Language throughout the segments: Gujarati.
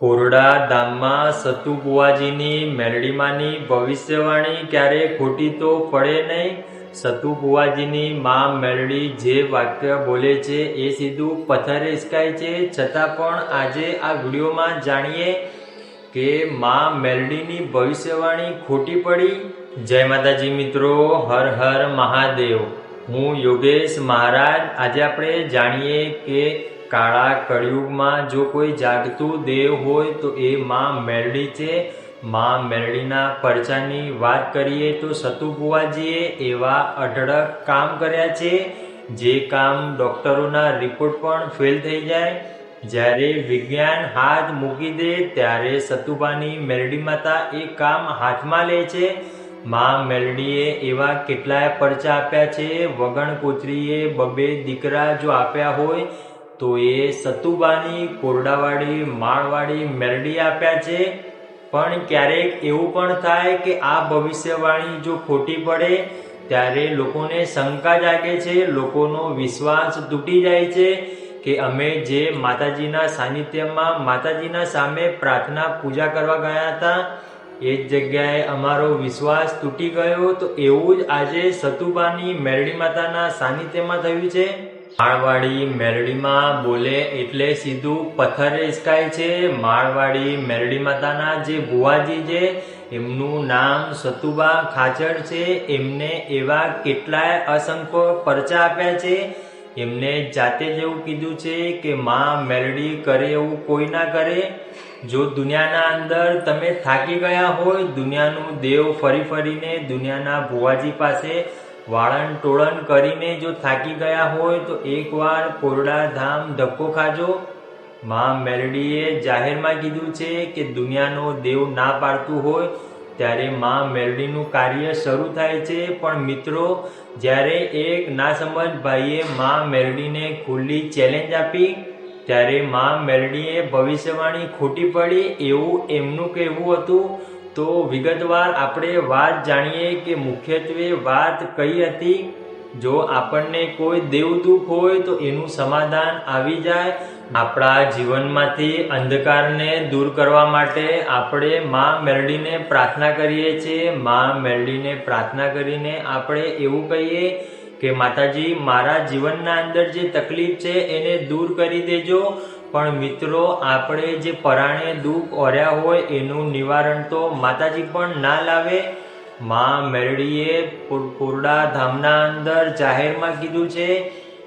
કોરડા ધામમાં સતુ બુવાજીની મેલડીમાંની ભવિષ્યવાણી ક્યારે ખોટી તો પડે નહીં? સતુ બુવાજીની મા મેલડી જે વાક્ય બોલે છે એ સીધું પથ્થરે ઇસકાય છે. છતાં પણ આજે આ વિડીયોમાં જાણીએ કે મા મેલડીની ભવિષ્યવાણી ખોટી પડી. જય માતાજી મિત્રો, હર હર મહાદેવ. હું યોગેશ મહારાજ. આજે આપણે જાણીએ કે કાળા કળિયુગમાં જો કોઈ જાગતું દેવ હોય તો એ માં મેરડી છે. માં મેરડીના પરચાની વાત કરીએ તો સતુભુવાજીએ એવા અઢળક કામ કર્યા છે. જે કામ ડૉક્ટરોના રિપોર્ટ પણ ફેલ થઈ જાય. જ્યારે વિજ્ઞાન હાથ મૂકી દે ત્યારે સતુબાની મેરડી માતા એ કામ હાથમાં લે છે. માં મેલડીએ એવા કેટલાય પરચા આપ્યા છે. વગણ કોચરીએ બબે દીકરા જો આપ્યા હોય તો એ સતુબાની, કોરડાવાળી, માળવાળી મેરડી આપ્યા છે. પણ ક્યારેક એવું પણ થાય કે આ ભવિષ્યવાણી જો ખોટી પડે, ત્યારે લોકોને શંકા જાગે છે, લોકોનો વિશ્વાસ તૂટી જાય છે કે અમે જે માતાજીના સાનિધ્યમાં માતાજીના સામે પ્રાર્થના પૂજા કરવા ગયા હતા, એ જ જગ્યાએ અમારો વિશ્વાસ તૂટી ગયો. તો એવું જ આજે સતુબાની મેરડી માતાના સાનિધ્યમાં થયું છે. માળવાડી મેરડીમાં બોલે એટલે સીધું પથ્થર હિસકાય છે. માળવાડી મેરડી માતાના જે ભુવાજી છે, એમનું નામ સતુબા ખાચર છે. એમને એવા કેટલાય અસંખ્ય પરચા આપ્યા છે. એમને જાતે જ એવું કીધું છે કે માં મેરડી કરે એવું કોઈ ના કરે. જો દુનિયાના અંદર તમે થાકી ગયા હોય, દુનિયાનું દેવ ફરી ફરીને દુનિયાના ભુવાજી પાસે વાળણ ટોળન કરીને જો થાકી ગયા હોય તો એકવાર કોરડા ધામ ધક્કો ખાજો. માં મેલડીએ જાહેરમાં કીધું છે કે દુનિયાનો દેવ ના પાડતું હોય ત્યારે માં મેલડીનું કાર્ય શરૂ થાય છે. પણ મિત્રો, જ્યારે એક ના સમજ ભાઈએ માં મેલડીને ખુલ્લી ચેલેન્જ આપી, ત્યારે માં મેલડીએ ભવિષ્યવાણી ખોટી પડી એવું એમનું કહેવું હતું. તો વિગતવાર આપણે વાત જાણીએ કે મુખ્યત્વે વાત કઈ હતી? જો આપણને કોઈ દેવદુખ હોય તો એનું સમાધાન આવી જાય. આપણા જીવનમાંથી અંધકારને દૂર કરવા માટે આપણે માં મેરડીને પ્રાર્થના કરીએ છીએ. માં મેરડીને પ્રાર્થના કરીને આપણે એવું કહીએ કે, માતાજી, મારા જીવનના અંદર જે તકલીફ છે એને દૂર કરી દેજો. પણ મિત્રો, આપણે જે પરાણે દુઃખ ઓર્યા હોય એનું નિવારણ તો માતાજી પણ ના લાવે. માં મેરડીએ કોરડા ધામના અંદર જાહેરમાં કીધું છે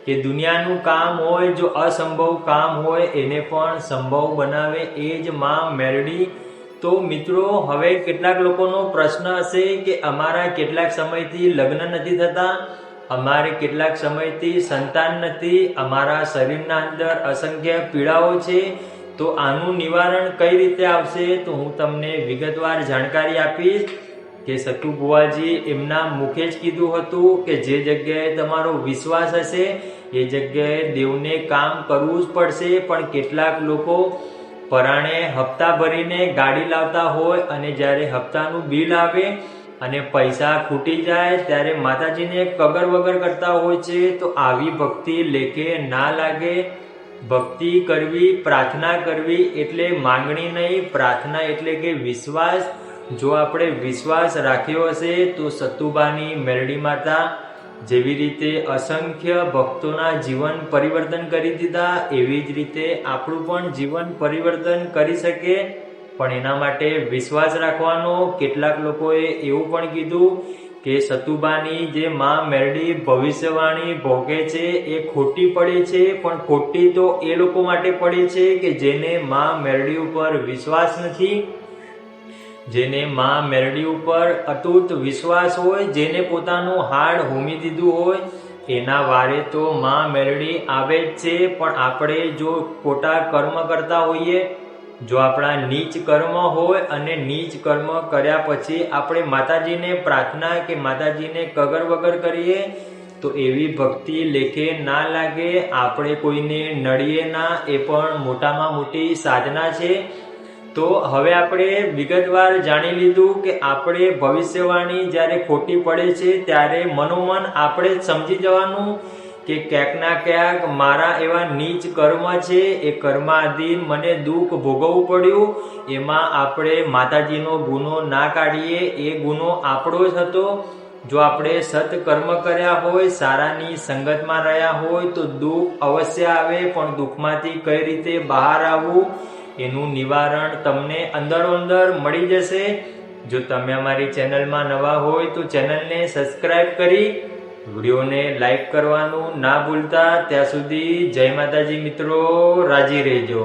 કે દુનિયાનું કામ હોય, જો અસંભવ કામ હોય, એને પણ સંભવ બનાવે એ જ માં મેરડી. તો મિત્રો, હવે કેટલાક લોકોનો પ્રશ્ન હશે કે અમારા કેટલાક સમયથી લગ્ન નથી થતા? અમારે કેટલાક સમયથી સંતાન નથી, અમારા શરીરના અંદર અસંખ્ય પીડાઓ છે. તો આનું નિવારણ કઈ રીતે આવશે તો હું તમને વિગતવાર જાણકારી આપીશ કે સતુ બુવાજી એમના મુખે જ કીધું હતું કે જે જગ્યાએ તમારો વિશ્વાસ હશે, એ જગ્યાએ દેવને કામ કરવું જ પડશે. પણ કેટલાક લોકો પરાણે હપ્તા ભરીને ગાડી લાવતા હોય અને જ્યારે હપ્તાનું બિલ આવે અને પૈસા ખૂટી જાય ત્યારે માતાજીને કગર વગર કરતા હોય છે, તો આવી ભક્તિ લેખે ના લાગે. ભક્તિ કરવી, પ્રાર્થના કરવી એટલે માંગણી નહીં, પ્રાર્થના એટલે કે વિશ્વાસ. જો આપણે વિશ્વાસ રાખ્યો હશે, તો સતુબાની મેરડી માતા જેવી રીતે અસંખ્ય ભક્તોના જીવન પરિવર્તન કરી દીધા, એવી જ રીતે આપણું પણ જીવન પરિવર્તન કરી શકે. પણ એના માટે વિશ્વાસ રાખવાનો કેટલાક લોકોએ એવું પણ કીધું કે સતુબાની જે માં મેરડી ભવિષ્યવાણી ભોગે છે એ ખોટી પડે છે, પણ ખોટી તો એ લોકો માટે પડે છે કે જેને માં મેરડી ઉપર વિશ્વાસ નથી. જેને માં મેરડી ઉપર અતૂટ વિશ્વાસ હોય, જેને પોતાનું હાડ હોમી દીધું હોય, એના વારે તો માં મેરડી આવે જ છે, પણ આપણે જો ખોટા કર્મ કરતા હોઈએ જો આપણા નીચ કર્મ હોય અને નીચ કર્મ કર્યા પછી આપણે માતાજીને પ્રાર્થના કે માતાજીને કગર વગર કરીએ, તો એવી ભક્તિ લેખે ના લાગે. આપણે કોઈને નડીએ ના, એ પણ મોટામાં મોટી સાધના છે. તો હવે આપણે વિગતવાર જાણી લીધું કે આપણે ભવિષ્યવાણી જ્યારે ખોટી પડે છે, ત્યારે મનોમન આપણે સમજી જવાનું. કે ક્યાંકના ક્યાંક મારા એવા નીચ કર્મ છે, એ કર્માધીન મને દુઃખ ભોગવવું પડ્યું. એમાં આપણે માતાજીનો ગુનો ના કાઢીએ, એ ગુનો આપણો જ હતો. જો આપણે સત કર્મ કર્યા હોય, સારાની સંગતમાં રહ્યા હોય, તો દુઃખ અવશ્ય આવે, પણ દુઃખમાંથી કઈ રીતે બહાર આવવું? એનું નિવારણ તમને અંદરો અંદર મળી જશે. જો તમે અમારી ચેનલમાં નવા હોય, તો ચેનલને સબસ્ક્રાઈબ કરી વિડીયોને લાઈક કરવાનું ના ભૂલતા. ત્યાં સુધી જય માતાજી મિત્રો રાજી રહેજો.